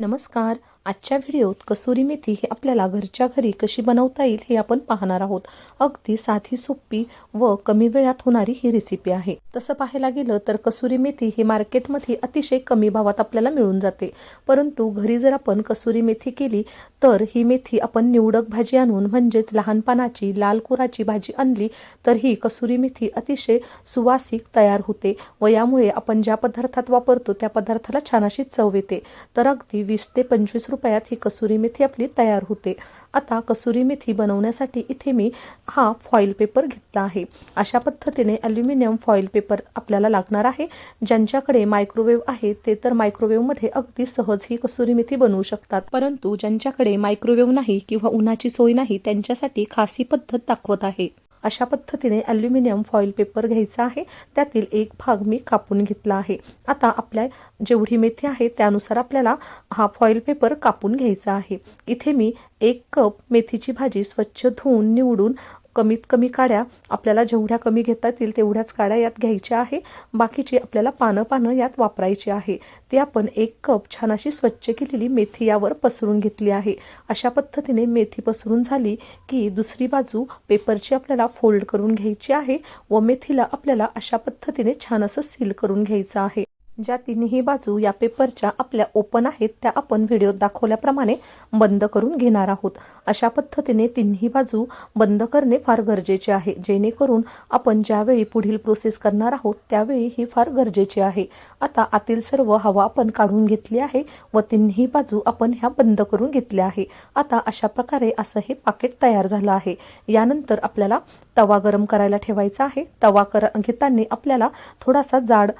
नमस्कार. आजच्या व्हिडिओत कसुरी मेथी हे आपल्याला घरच्या घरी कशी बनवता येईल हे आपण पाहणार आहोत. अगदी साधी सोपी व कमी वेळात होणारी ही रेसिपी आहे. तसं पाहायला गेलं तर कसुरी मेथी ही मार्केटमध्ये अतिशय कमी भावात आपल्याला मिळून जाते. परंतु घरी जर आपण कसुरी मेथी केली तर ही मेथी आपण निवडक भाजी आणून म्हणजेच लहान पानाची लाल कुराची भाजी आणली तर ही कसुरी मेथी अतिशय सुवासिक तयार होते व यामुळे आपण ज्या पदार्थात वापरतो त्या पदार्थाला छान अशी चव येते. तर अगदी वीस ते पंचवीस रुपये रुपयात ही कसुरी मेथी आपली तयार होते. आता कसुरी मेथी बनवण्यासाठी इथे मी हा फॉईल पेपर घेतला आहे. अशा पद्धतीने ॲल्युमिनियम फॉईल पेपर आपल्याला लागणार आहे. ज्यांच्याकडे मायक्रोवेव्ह आहे ते तर मायक्रोवेव्हमध्ये अगदी सहज ही कसुरी मेथी बनवू शकतात. परंतु ज्यांच्याकडे मायक्रोवेव्ह नाही किंवा उन्हाची सोय नाही त्यांच्यासाठी खासी पद्धत दाखवत आहे. अशा पद्धतीने ॲल्युमिनियम फॉईल पेपर घ्यायचा आहे. त्यातील एक भाग मी कापून घेतला आहे. आता आपल्या जेवढी मेथी आहे त्यानुसार आपल्याला हा फॉईल पेपर कापून घ्यायचा आहे. इथे मी एक कप मेथीची भाजी स्वच्छ धुवून निवडून कमीत कमी काड्या आपल्याला जेवढ्या कमी घेता येतील तेवढ्याच काड्या यात घ्यायच्या आहे. बाकीची आपल्याला पानं पानं यात वापरायची आहे. ते आपण एक कप छान अशी स्वच्छ केलेली मेथी यावर पसरून घेतली आहे. अशा पद्धतीने मेथी पसरून झाली की दुसरी बाजू पेपरची आपल्याला फोल्ड करून घ्यायची आहे व मेथीला आपल्याला अशा पद्धतीने छान असं सील करून घ्यायचं आहे. ज्या तिन्ही बाजू या पेपरच्या आपल्या ओपन आहेत त्या आपण व्हिडिओत दाखवल्याप्रमाणे बंद करून घेणार आहोत. अशा पद्धतीने तिन्ही बाजू बंद करणे फार गरजेचे आहे. जेणेकरून आपण ज्यावेळी पुढील प्रोसेस करणार आहोत त्यावेळी ही फार गरजेची आहे. आता आतील सर्व हवा आपण काढून घेतली आहे व तिन्ही बाजू आपण ह्या बंद करून घेतल्या आहे. आता अशा प्रकारे असं हे पाकिट तयार झालं आहे. यानंतर आपल्याला तवा गरम करायला ठेवायचा आहे. तवा कर घेताना आपल्याला थोडासा जाड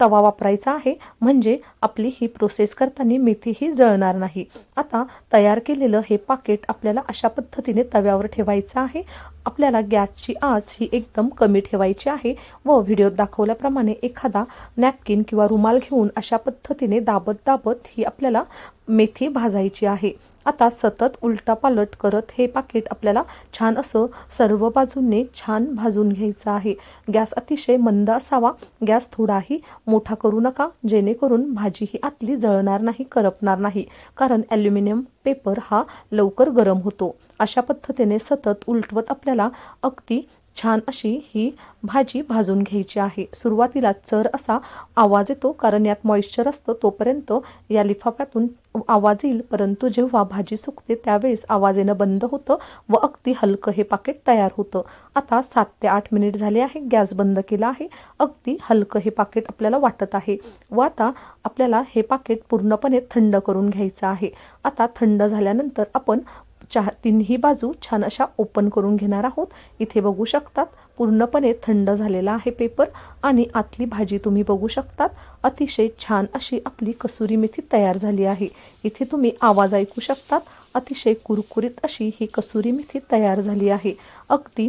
तवा वापरायचा आहे. म्हणजे आपली ही प्रोसेस करताना मेथी ही जळणार नाही. आता तयार केलेलं हे पाकिट आपल्याला अशा पद्धतीने तव्यावर ठेवायचं आहे. आपल्याला गॅसची आच ही एकदम कमी ठेवायची आहे व व्हिडिओत दाखवल्याप्रमाणे एखादा नॅपकिन किंवा रुमाल घेऊन अशा पद्धतीने दाबत दाबत ही आपल्याला मेथी भाजायची आहे. आता सतत उलटा पालट करत हे पाकिट आपल्याला छान असं सर्व बाजूंनी छान भाजून घ्यायचं आहे. गॅस अतिशय मंद असावा. गॅस थोडाही मोठा करू नका. जेणेकरून भाजी ही आतली जळणार नाही करपणार नाही. कारण ॲल्युमिनियम पेपर हा लवकर गरम होतो. अशा पद्धतीने सतत उलटवत आपल्याला अगदी छान अशी ही भाजी भाजून घ्यायची आहे. सुरुवातीला चर असा आवाज येतो कारण यात मॉइश्चर असतं तोपर्यंत या लिफाफ्यातून आवाज येईल. परंतु जेव्हा भाजी सुकते त्यावेळेस आवाज येणं बंद होतं व अगदी हलकं हे पाकिट तयार होतं. आता सात ते आठ मिनिट झाले आहे गॅस बंद केला आहे अगदी हलकं हे पाकिट आपल्याला वाटत आहे व आता आपल्याला हे पाकिट पूर्णपणे थंड करून घ्यायचं आहे. आता थंड झाल्यानंतर आपण चार तिन्ही बाजू छान अशा ओपन करून घेणार आहोत. इथे बघू शकतात पूर्णपणे थंड झालेला आहे पेपर आणि आतली भाजी तुम्ही बघू शकतात. अतिशय छान अशी आपली कसुरी मेथी तयार झाली आहे. इथे तुम्ही आवाज ऐकू शकतात. अतिशय कुरकुरीत अशी ही कसुरी मेथी तयार झाली आहे. अगदी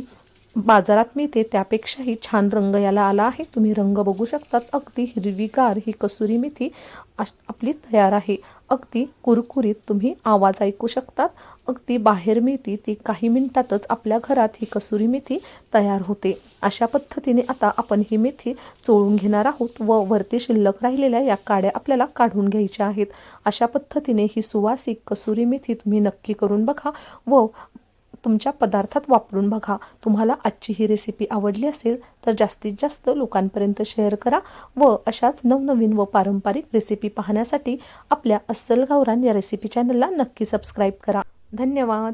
बाजारात मिळते त्यापेक्षाही छान रंग याला आला आहे. तुम्ही रंग बघू शकतात. अगदी हिरवीगार ही कसुरी मेथी आपली तयार आहे. अगदी कुरकुरीत तुम्ही आवाज ऐकू शकतात. अगदी बाहेर मिळती ती काही मिनिटातच आपल्या घरात ही कसुरी मेथी तयार होते. अशा पद्धतीने आता आपण ही मेथी चोळून घेणार आहोत व वरती शिल्लक राहिलेल्या या काड्या आपल्याला काढून घ्यायच्या आहेत. अशा पद्धतीने ही सुवासिक कसुरी मेथी तुम्ही नक्की करून बघा व तुमच्या पदार्थात वापरून बघा. तुम्हाला आजची ही रेसिपी आवडली असेल तर जास्तीत जास्त लोकांपर्यंत शेअर करा व अशाच नवनवीन व पारंपरिक रेसिपी पाहण्यासाठी आपल्या अस्सल गावरान या रेसिपी चॅनलला नक्की सबस्क्राईब करा. धन्यवाद.